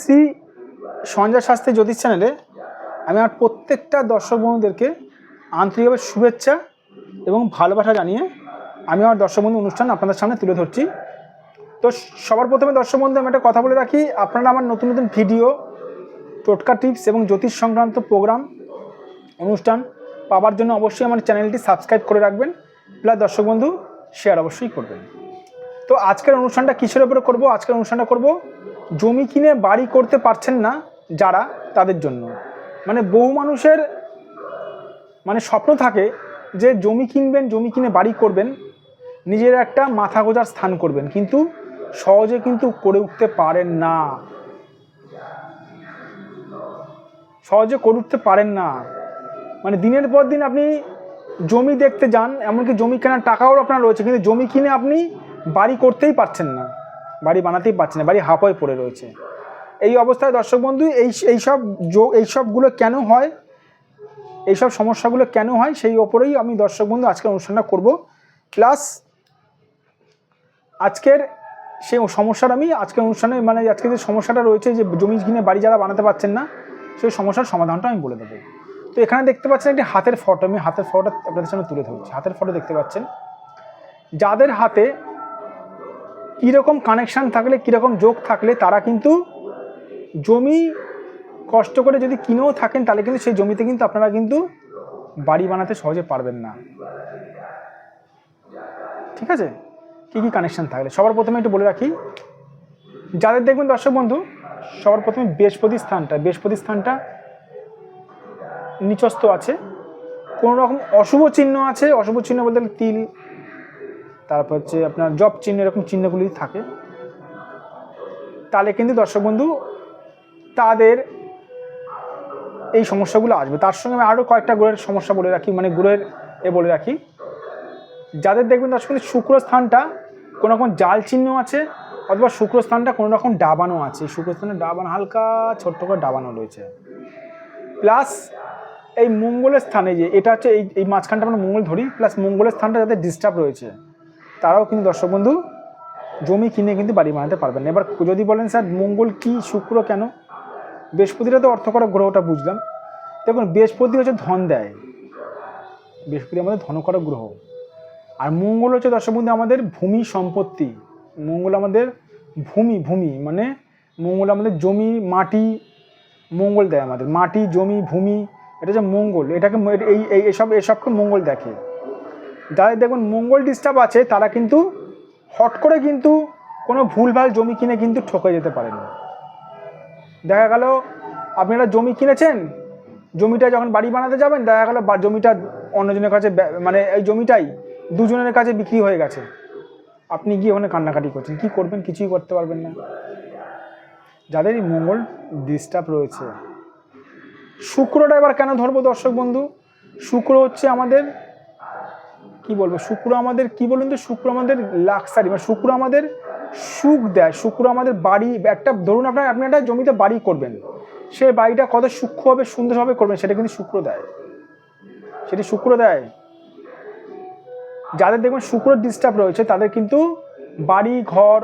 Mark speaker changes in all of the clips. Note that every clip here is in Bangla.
Speaker 1: শ্রী সঞ্জয় শাস্ত্রী জ্যোতিষ চ্যানেলে আমি আমার প্রত্যেকটা দর্শক বন্ধুদেরকে আন্তরিকভাবে শুভেচ্ছা এবং ভালোবাসা জানিয়ে আমি আমার দর্শক বন্ধু অনুষ্ঠান আপনাদের সামনে তুলে ধরছি। তো সবার প্রথমে দর্শক বন্ধু, আমি একটা কথা বলে রাখি, আপনারা আমার নতুন নতুন ভিডিও, টোটকা টিপস এবং জ্যোতিষ সংক্রান্ত প্রোগ্রাম, অনুষ্ঠান পাওয়ার জন্য অবশ্যই আমার চ্যানেলটি সাবস্ক্রাইব করে রাখবেন, প্লাস দর্শক বন্ধু শেয়ার অবশ্যই করবেন। তো আজকের অনুষ্ঠানটা কিসের উপরে করব? আজকের অনুষ্ঠানটা করব জমি কিনে বাড়ি করতে পারছেন না যারা, তাদের জন্য। মানে বহু মানুষের মানে স্বপ্ন থাকে যে জমি কিনবেন, জমি কিনে বাড়ি করবেন, নিজের একটা মাথা গোজার স্থান করবেন, কিন্তু সহজে কিন্তু করে উঠতে পারেন না। সহজে করে উঠতে পারেন না। মানে দিনের পর দিন আপনি জমি দেখতে যান, এমনকি জমি কেনার টাকাও আপনার রয়েছে, কিন্তু জমি কিনে আপনি বাড়ি করতেই পারছেন না। বাড়ি বানাতেই পারছেন না, বাড়ি হাফ পড়ে রয়েছে। এই অবস্থায় দর্শক বন্ধু, এই এই এইসব যোগ এইসবগুলো কেন হয়? এইসব সমস্যাগুলো কেন হয়? সেই ওপরেই আমি দর্শক বন্ধু আজকের অনুষ্ঠানটা করব। প্লাস আজকের সেই সমস্যার আমি আজকের অনুষ্ঠানে মানে আজকে যে সমস্যাটা রয়েছে, যে জমি কিনে বাড়ি যারা বানাতে পারছেন না, সেই সমস্যার সমাধানটা আমি বলে দেবো। তো এখানে দেখতে পাচ্ছেন একটি হাতের ফটো, আমি হাতের ফটোটা আপনাদের সামনে তুলে ধরছি। হাতের ফটো দেখতে পাচ্ছেন। যাদের হাতে কীরকম কানেকশান থাকলে, কীরকম যোগ থাকলে, তারা কিন্তু জমি কষ্ট করে যদি কিনেও থাকেন, তাহলে কিন্তু সেই জমিতে কিন্তু আপনারা কিন্তু বাড়ি বানাতে সহজে পারবেন না। ঠিক আছে? কী কী কানেকশান থাকলে? সবার প্রথমে একটু বলে রাখি, যাদের দেখবেন দর্শক বন্ধু, সবার প্রথমে বৃহস্পতি স্থানটা বৃহস্পতি স্থানটা নিচস্থ আছে। কোনো রকম অশুভ চিহ্ন আছে, অশুভ চিহ্ন বলতে তিল তারপর হচ্ছে আপনার জব চিহ্ন, এরকম চিহ্নগুলি থাকে। তাহলে কিন্তু দর্শক বন্ধু, তাদের এই সমস্যাগুলো আসবে। তার সঙ্গে আমি আরও কয়েকটা গ্রহের সমস্যা বলে রাখি মানে গ্রহের এ বলে রাখি। যাদের দেখবেন দর্শক বন্ধু শুক্র স্থানটা কোনো রকম জাল চিহ্ন আছে, অথবা শুক্র স্থানটা কোনো রকম ডাবানো আছে। শুক্র স্থানে ডাবানো হালকা ছোট্ট করে ডাবানো রয়েছে। প্লাস এই মঙ্গলের স্থানে যে, এটা হচ্ছে এই এই মাঝখানটা আমরা মঙ্গল ধরি, প্লাস মঙ্গলের স্থানটা যাদের ডিস্টার্ব রয়েছে তারাও কিন্তু দর্শক বন্ধু, জমি কিনে কিন্তু বাড়ি বানাতে পারবেন না। এবার যদি বলেন, স্যার, মঙ্গল কি, শুক্র কেন? বৃহস্পতিটা তো অর্থ করা গ্রহটা বুঝলাম। দেখুন বৃহস্পতি হচ্ছে ধন দেয়। বৃহস্পতি আমাদের ধন করা গ্রহ। আর মঙ্গল হচ্ছে দর্শক বন্ধু, আমাদের ভূমি সম্পত্তি। মঙ্গল আমাদের ভূমি ভূমি মানে মঙ্গল আমাদের জমি, মাটি, মঙ্গল দেয় আমাদের। মাটি, জমি, ভূমি, এটা হচ্ছে মঙ্গল। এটাকে এই এই এসব এসবকে মঙ্গল দেখে। যাদের দেখুন মঙ্গল ডিস্টার্ব আছে, তারা কিন্তু হট করে কিন্তু কোনো ভুলভাল জমি কিনে কিন্তু ঠকে যেতে পারেন দেখা গেল আপনি একটা জমি কিনেছেন, জমিটা যখন বাড়ি বানাতে যাবেন, দেখা গেল জমিটা অন্যজনের কাছে মানে এই জমিটাই দুজনের কাছে বিক্রি হয়ে গেছে। আপনি গিয়ে ওখানে কান্নাকাটি করছেন, কি করবেন? কিছুই করতে পারবেন না। যাদের এই মঙ্গল ডিস্টার্ব রয়েছে, শুক্রটা এবার কেন ধরবো দর্শক বন্ধু? শুক্র হচ্ছে আমাদের কি বলব? শুক্র আমাদের, কি বলুন তো? শুক্র আমাদের লাক্সারি মানে শুক্র আমাদের সুখ দেয়। শুক্র আমাদের বাড়ি, একটা ধরুন আপনার, আপনি একটা জমিতে বাড়ি করবেন। সে বাড়িটা কত সূক্ষ্মভাবে, সুন্দরভাবে করবেন, সেটা কিন্তু শুক্র দেয়। সেটি শুক্র দেয়। যাদের দেখবেন শুক্র ডিস্টার্ব রয়েছে, তাদের কিন্তু বাড়ি, ঘর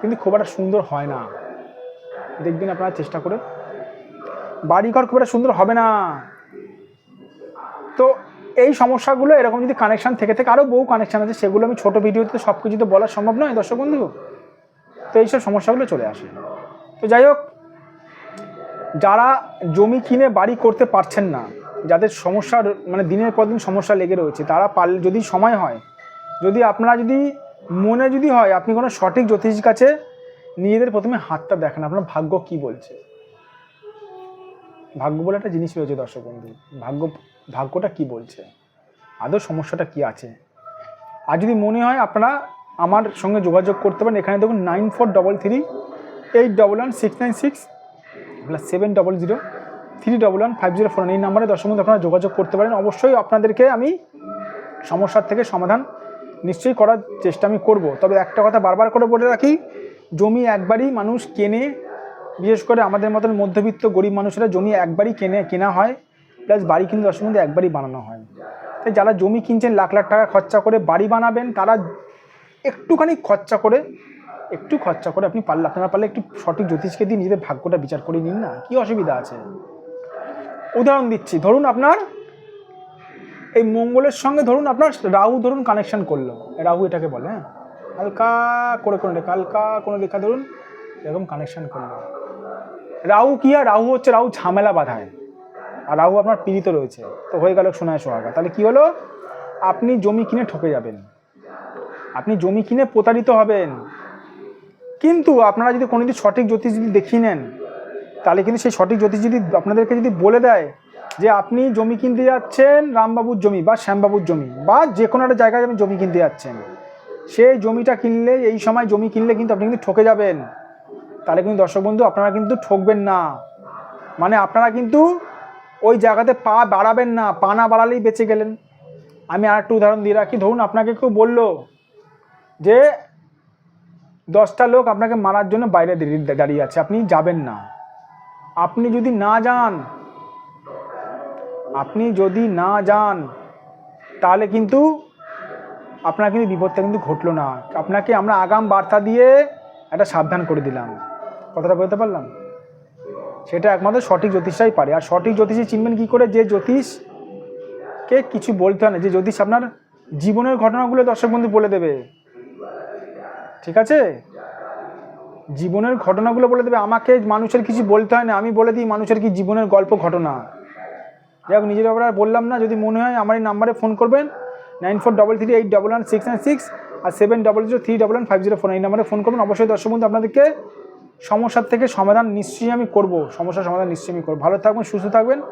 Speaker 1: কিন্তু খুব একটা সুন্দর হয় না। দেখবেন আপনারা চেষ্টা করে। বাড়ি ঘর খুব একটা সুন্দর হবে না। তো এই সমস্যাগুলো এরকম যদি কানেকশান থেকে থেকে আরও বহু কানেকশান আছে, সেগুলো আমি ছোটো ভিডিওতে সব কিছু তো বলা সম্ভব নয়, দর্শক বন্ধু। তো এইসব সমস্যাগুলো চলে আসে। তো যাই হোক, যারা জমি কিনে বাড়ি করতে পারছেন না, যাদের সমস্যা র- মানে দিনের পর দিন সমস্যা লেগে রয়েছে, তারা পারলে যদি সময় হয়, যদি আপনারা যদি, মনে যদি হয়, আপনি কোনো সঠিক জ্যোতিষ কাছে নিজেদের প্রথমে হাতটা দেখেন, আপনার ভাগ্য কি বলছে। ভাগ্য বলে একটা জিনিস রয়েছে দর্শক বন্ধু। ভাগ্য, ভাগ্যটা কি বলছে? আদৌ সমস্যাটা কি আছে? আর যদি মনে হয় আপনারা আমার সঙ্গে যোগাযোগ করতে পারেন, এখানে দেখুন nine four double three eight double one six nine six plus seven double zero three double one five zero four এই নাম্বারে দর্শক বন্ধু আপনারা যোগাযোগ করতে পারেন। অবশ্যই আপনাদেরকে আমি সমস্যার থেকে সমাধান নিশ্চয়ই করার চেষ্টা আমি করব। তবে একটা কথা বারবার করে বলে রাখি, জমি একবারই মানুষ কেনে বিশেষ করে আমাদের মতন মধ্যবিত্ত গরিব মানুষেরা জমি একবারই কেনে, কেনা হয় প্লাস বাড়ি কিন্তু দর্শক বন্ধু একবারই বানানো হয়। তাই যারা জমি কিনছেন, লাখ লাখ টাকা খরচা করে বাড়ি বানাবেন, তারা একটুখানি খরচা করে, একটু খরচা করে আপনি পারলে, আপনারা পারলে একটু সঠিক জ্যোতিষকে দিয়ে নিজেদের ভাগ্যটা বিচার করে নিন না, কি অসুবিধা আছে? উদাহরণ দিচ্ছি, ধরুন আপনার এই মঙ্গলের সঙ্গে ধরুন আপনার রাহু ধরুন কানেকশন করল, রাহু এটাকে বলে হ্যাঁ? হালকা করে কোনো রেখা হালকা কোনো রেখা ধরুন, এরকম কানেকশন করল। রাহু কি আর? রাহু হচ্ছে রাহু ঝামেলা বাধায়। আর রাহু আপনার পীড়িত রয়েছে। তো হয়ে গেল সোনায় সোহাগা। তাহলে কি হলো? আপনি জমি কিনে ঠকে যাবেন। আপনি জমি কিনে প্রতারিত হবেন। কিন্তু আপনারা যদি কোনো কোনোদিন সঠিক জ্যোতিষ যদি দেখিয়ে নেন, তাহলে কিন্তু সেই সঠিক জ্যোতিষ যদি আপনাদেরকে যদি বলে দেয় যে আপনি জমি কিনতে যাচ্ছেন রামবাবুর জমি বা শ্যামবাবুর জমি বা যে কোনো একটা জায়গায় আপনি জমি কিনতে যাচ্ছেন, সেই জমিটা কিনলে, এই সময় জমি কিনলে কিন্তু আপনি কিন্তু ঠকে যাবেন। তাহলে কিন্তু দর্শক বন্ধু, আপনারা কিন্তু ঠকবেন না। মানে আপনারা কিন্তু ওই জায়গাতে পা বাড়াবেন না, পা না বাড়ালেই বেঁচে গেলেন। আমি আর একটু উদাহরণ দিয়ে রাখি। ধরুন, আপনাকে কেউ বলল যে দশটা লোক আপনাকে মারার জন্য বাইরে দাঁড়িয়ে- আছে, আপনি যাবেন না। আপনি যদি না যান, আপনি যদি না যান, তাহলে কিন্তু আপনার কিন্তু বিপদটা কিন্তু ঘটলো না। আপনাকে আমরা আগাম বার্তা দিয়ে একটা সাবধান করে দিলাম। কথাটা বলতে পারলাম? সেটা একমাত্র সঠিক জ্যোতিষটাই পারে। আর সঠিক জ্যোতিষী চিনবেন কী করে? যে জ্যোতিষকে কিছু বলতে হয় না। যে জ্যোতিষ আপনার জীবনের ঘটনাগুলো দর্শক বন্ধু বলে দেবে। ঠিক আছে? জীবনের ঘটনাগুলো বলে দেবে। আমাকে মানুষের কিছু বলতে হয় না। আমি বলে দিই মানুষের কি জীবনের গল্প ঘটনা। যাই হোক, নিজের ব্যাপারে বললাম না। যদি মনে হয় আমার এই নাম্বারে ফোন করবেন, nine four double three eight double one six nine six আর seven double zero three double one five zero four. এই নাম্বারে ফোন করবেন। অবশ্যই দর্শক বন্ধু আপনাদেরকে সমস্যার থেকে সমাধান নিশ্চয়ই আমি করব। সমস্যার সমাধান নিশ্চয়ই আমি করব। ভালো থাকবেন, সুস্থ থাকবেন,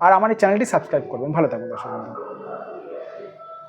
Speaker 1: আর আমার এই চ্যানেলটি সাবস্ক্রাইব করবেন। ভালো থাকবেন, দর্শক